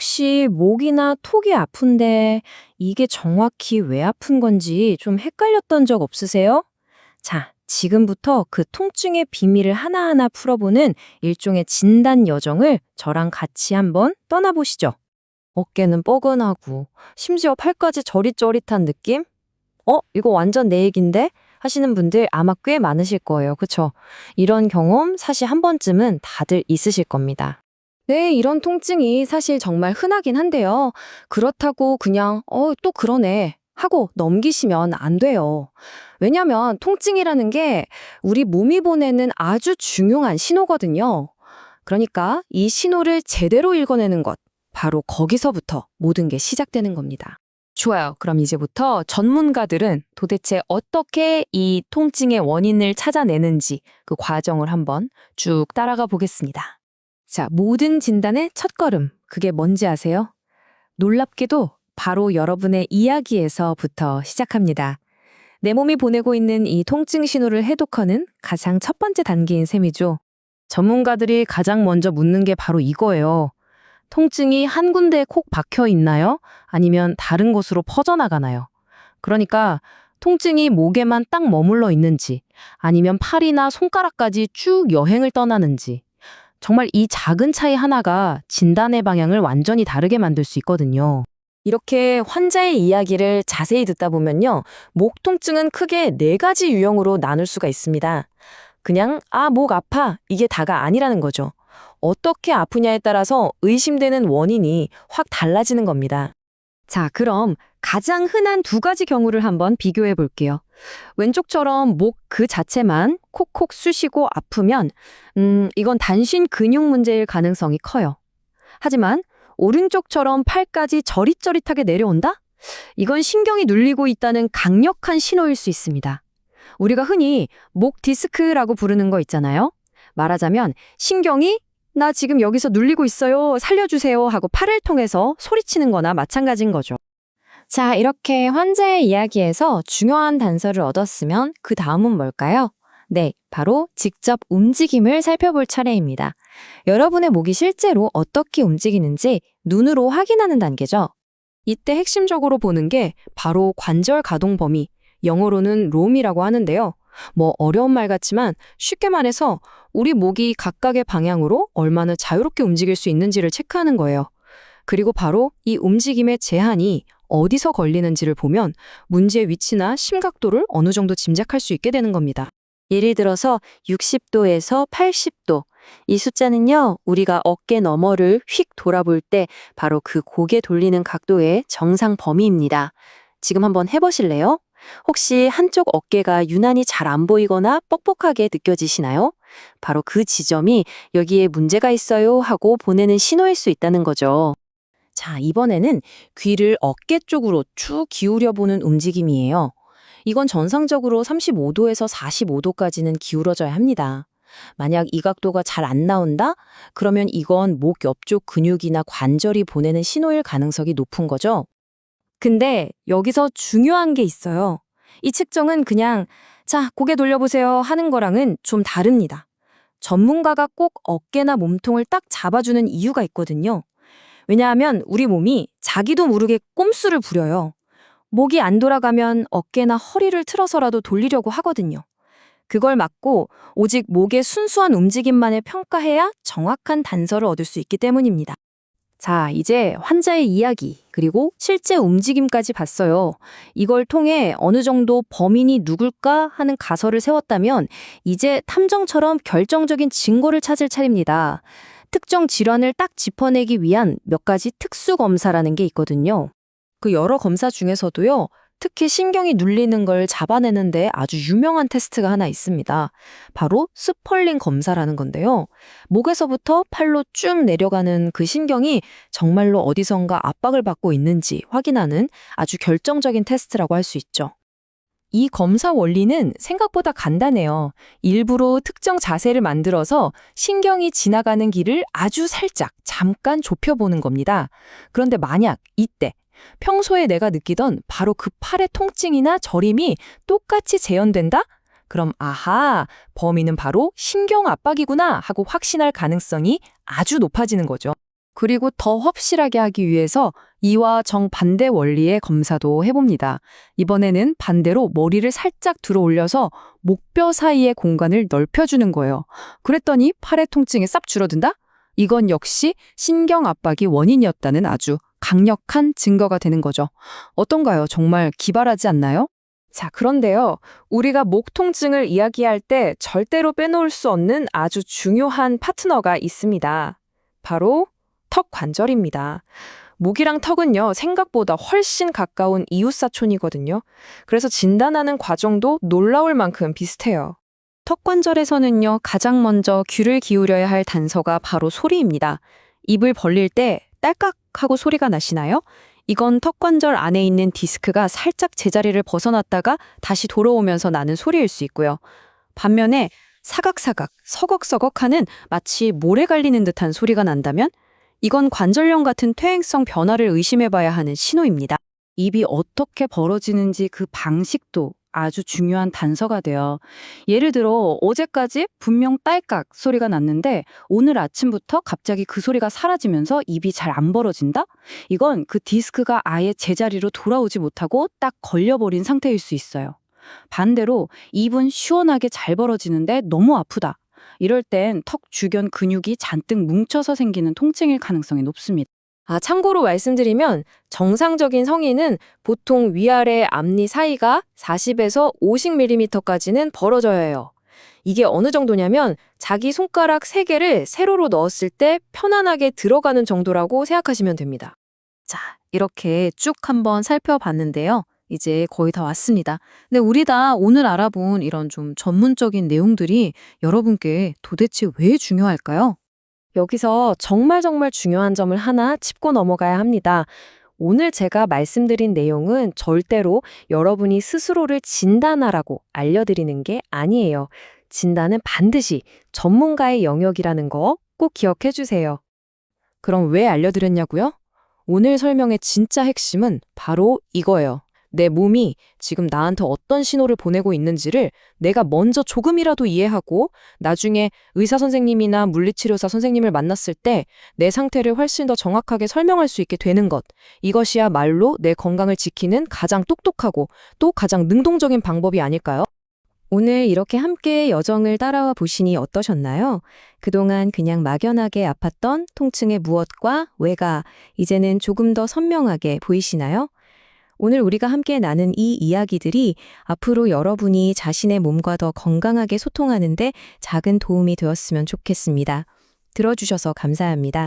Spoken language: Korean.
혹시 목이나 톡이 아픈데 이게 정확히 왜 아픈 건지 좀 헷갈렸던 적 없으세요? 자, 지금부터 그 통증의 비밀을 하나하나 풀어보는 일종의 진단 여정을 저랑 같이 한번 떠나보시죠. 어깨는 뻐근하고 심지어 팔까지 저릿저릿한 느낌? 어, 이거 완전 내 얘긴데? 하시는 분들 아마 꽤 많으실 거예요. 그쵸? 이런 경험 사실 한 번쯤은 다들 있으실 겁니다. 네, 이런 통증이 사실 정말 흔하긴 한데요. 그렇다고 그냥, 어, 또 그러네. 하고 넘기시면 안 돼요. 왜냐면 통증이라는 게 우리 몸이 보내는 아주 중요한 신호거든요. 그러니까 이 신호를 제대로 읽어내는 것, 바로 거기서부터 모든 게 시작되는 겁니다. 좋아요. 그럼 이제부터 전문가들은 도대체 어떻게 이 통증의 원인을 찾아내는지 그 과정을 한번 쭉 따라가 보겠습니다. 자, 모든 진단의 첫걸음. 그게 뭔지 아세요? 놀랍게도 바로 여러분의 이야기에서부터 시작합니다. 내 몸이 보내고 있는 이 통증 신호를 해독하는 가장 첫 번째 단계인 셈이죠. 전문가들이 가장 먼저 묻는 게 바로 이거예요. 통증이 한 군데에 콕 박혀 있나요? 아니면 다른 곳으로 퍼져나가나요? 그러니까 통증이 목에만 딱 머물러 있는지, 아니면 팔이나 손가락까지 쭉 여행을 떠나는지, 정말 이 작은 차이 하나가 진단의 방향을 완전히 다르게 만들 수 있거든요. 이렇게 환자의 이야기를 자세히 듣다 보면요. 목 통증은 크게 네 가지 유형으로 나눌 수가 있습니다. 그냥, 아, 목 아파. 이게 다가 아니라는 거죠. 어떻게 아프냐에 따라서 의심되는 원인이 확 달라지는 겁니다. 자, 그럼 가장 흔한 두 가지 경우를 한번 비교해 볼게요. 왼쪽처럼 목 그 자체만 콕콕 쑤시고 아프면, 음, 이건 단신 근육 문제일 가능성이 커요. 하지만 오른쪽처럼 팔까지 저릿저릿하게 내려온다? 이건 신경이 눌리고 있다는 강력한 신호일 수 있습니다. 우리가 흔히 목 디스크라고 부르는 거 있잖아요. 말하자면 신경이 나 지금 여기서 눌리고 있어요. 살려주세요. 하고 팔을 통해서 소리치는 거나 마찬가지인 거죠. 자, 이렇게 환자의 이야기에서 중요한 단서를 얻었으면 그 다음은 뭘까요? 네, 바로 직접 움직임을 살펴볼 차례입니다. 여러분의 목이 실제로 어떻게 움직이는지 눈으로 확인하는 단계죠. 이때 핵심적으로 보는 게 바로 관절 가동 범위, 영어로는 롬이라고 하는데요. 뭐 어려운 말 같지만 쉽게 말해서 우리 목이 각각의 방향으로 얼마나 자유롭게 움직일 수 있는지를 체크하는 거예요. 그리고 바로 이 움직임의 제한이 어디서 걸리는지를 보면 문제의 위치나 심각도를 어느 정도 짐작할 수 있게 되는 겁니다. 예를 들어서 60도에서 80도. 이 숫자는요, 우리가 어깨 너머를 휙 돌아볼 때 바로 그 고개 돌리는 각도의 정상 범위입니다. 지금 한번 해보실래요? 혹시 한쪽 어깨가 유난히 잘 안 보이거나 뻑뻑하게 느껴지시나요? 바로 그 지점이 여기에 문제가 있어요 하고 보내는 신호일 수 있다는 거죠. 자, 이번에는 귀를 어깨 쪽으로 쭉 기울여 보는 움직임이에요. 이건 정상적으로 35도에서 45도까지는 기울어져야 합니다. 만약 이 각도가 잘 안 나온다? 그러면 이건 목 옆쪽 근육이나 관절이 보내는 신호일 가능성이 높은 거죠. 근데 여기서 중요한 게 있어요. 이 측정은 그냥 자, 고개 돌려보세요 하는 거랑은 좀 다릅니다. 전문가가 꼭 어깨나 몸통을 딱 잡아주는 이유가 있거든요. 왜냐하면 우리 몸이 자기도 모르게 꼼수를 부려요. 목이 안 돌아가면 어깨나 허리를 틀어서라도 돌리려고 하거든요. 그걸 막고 오직 목의 순수한 움직임만을 평가해야 정확한 단서를 얻을 수 있기 때문입니다. 자, 이제 환자의 이야기, 그리고 실제 움직임까지 봤어요. 이걸 통해 어느 정도 범인이 누굴까 하는 가설을 세웠다면, 이제 탐정처럼 결정적인 증거를 찾을 차례입니다. 특정 질환을 딱 짚어내기 위한 몇 가지 특수 검사라는 게 있거든요. 그 여러 검사 중에서도요, 특히 신경이 눌리는 걸 잡아내는데 아주 유명한 테스트가 하나 있습니다. 바로 스펄링 검사라는 건데요. 목에서부터 팔로 쭉 내려가는 그 신경이 정말로 어디선가 압박을 받고 있는지 확인하는 아주 결정적인 테스트라고 할 수 있죠. 이 검사 원리는 생각보다 간단해요. 일부러 특정 자세를 만들어서 신경이 지나가는 길을 아주 살짝 잠깐 좁혀보는 겁니다. 그런데 만약 이때 평소에 내가 느끼던 바로 그 팔의 통증이나 저림이 똑같이 재현된다? 그럼 아하, 범인은 바로 신경 압박이구나 하고 확신할 가능성이 아주 높아지는 거죠. 그리고 더 확실하게 하기 위해서 이와 정반대 원리의 검사도 해봅니다. 이번에는 반대로 머리를 살짝 들어 올려서 목뼈 사이의 공간을 넓혀주는 거예요. 그랬더니 팔의 통증이 싹 줄어든다? 이건 역시 신경 압박이 원인이었다는 아주 강력한 증거가 되는 거죠. 어떤가요? 정말 기발하지 않나요? 자, 그런데요. 우리가 목 통증을 이야기할 때 절대로 빼놓을 수 없는 아주 중요한 파트너가 있습니다. 바로 턱 관절입니다. 목이랑 턱은요, 생각보다 훨씬 가까운 이웃사촌이거든요. 그래서 진단하는 과정도 놀라울 만큼 비슷해요. 턱 관절에서는요, 가장 먼저 귀를 기울여야 할 단서가 바로 소리입니다. 입을 벌릴 때 딸깍 하고 소리가 나시나요? 이건 턱 관절 안에 있는 디스크가 살짝 제자리를 벗어났다가 다시 돌아오면서 나는 소리일 수 있고요. 반면에 사각사각, 서걱서걱 하는 마치 모래 갈리는 듯한 소리가 난다면 이건 관절염 같은 퇴행성 변화를 의심해봐야 하는 신호입니다. 입이 어떻게 벌어지는지 그 방식도 아주 중요한 단서가 돼요. 예를 들어 어제까지 분명 딸깍 소리가 났는데 오늘 아침부터 갑자기 그 소리가 사라지면서 입이 잘 안 벌어진다? 이건 그 디스크가 아예 제자리로 돌아오지 못하고 딱 걸려버린 상태일 수 있어요. 반대로 입은 시원하게 잘 벌어지는데 너무 아프다. 이럴 땐 턱 주변 근육이 잔뜩 뭉쳐서 생기는 통증일 가능성이 높습니다. 아, 참고로 말씀드리면 정상적인 성인은 보통 위아래 앞니 사이가 40에서 50mm까지는 벌어져야 해요. 이게 어느 정도냐면 자기 손가락 3개를 세로로 넣었을 때 편안하게 들어가는 정도라고 생각하시면 됩니다. 자, 이렇게 쭉 한번 살펴봤는데요. 이제 거의 다 왔습니다. 근데 우리 다 오늘 알아본 이런 좀 전문적인 내용들이 여러분께 도대체 왜 중요할까요? 여기서 정말 정말 중요한 점을 하나 짚고 넘어가야 합니다. 오늘 제가 말씀드린 내용은 절대로 여러분이 스스로를 진단하라고 알려드리는 게 아니에요. 진단은 반드시 전문가의 영역이라는 거 꼭 기억해 주세요. 그럼 왜 알려드렸냐고요? 오늘 설명의 진짜 핵심은 바로 이거예요. 내 몸이 지금 나한테 어떤 신호를 보내고 있는지를 내가 먼저 조금이라도 이해하고 나중에 의사 선생님이나 물리치료사 선생님을 만났을 때 내 상태를 훨씬 더 정확하게 설명할 수 있게 되는 것. 이것이야말로 내 건강을 지키는 가장 똑똑하고 또 가장 능동적인 방법이 아닐까요? 오늘 이렇게 함께 여정을 따라와 보시니 어떠셨나요? 그동안 그냥 막연하게 아팠던 통증의 무엇과 왜가 이제는 조금 더 선명하게 보이시나요? 오늘 우리가 함께 나눈 이 이야기들이 앞으로 여러분이 자신의 몸과 더 건강하게 소통하는데 작은 도움이 되었으면 좋겠습니다. 들어주셔서 감사합니다.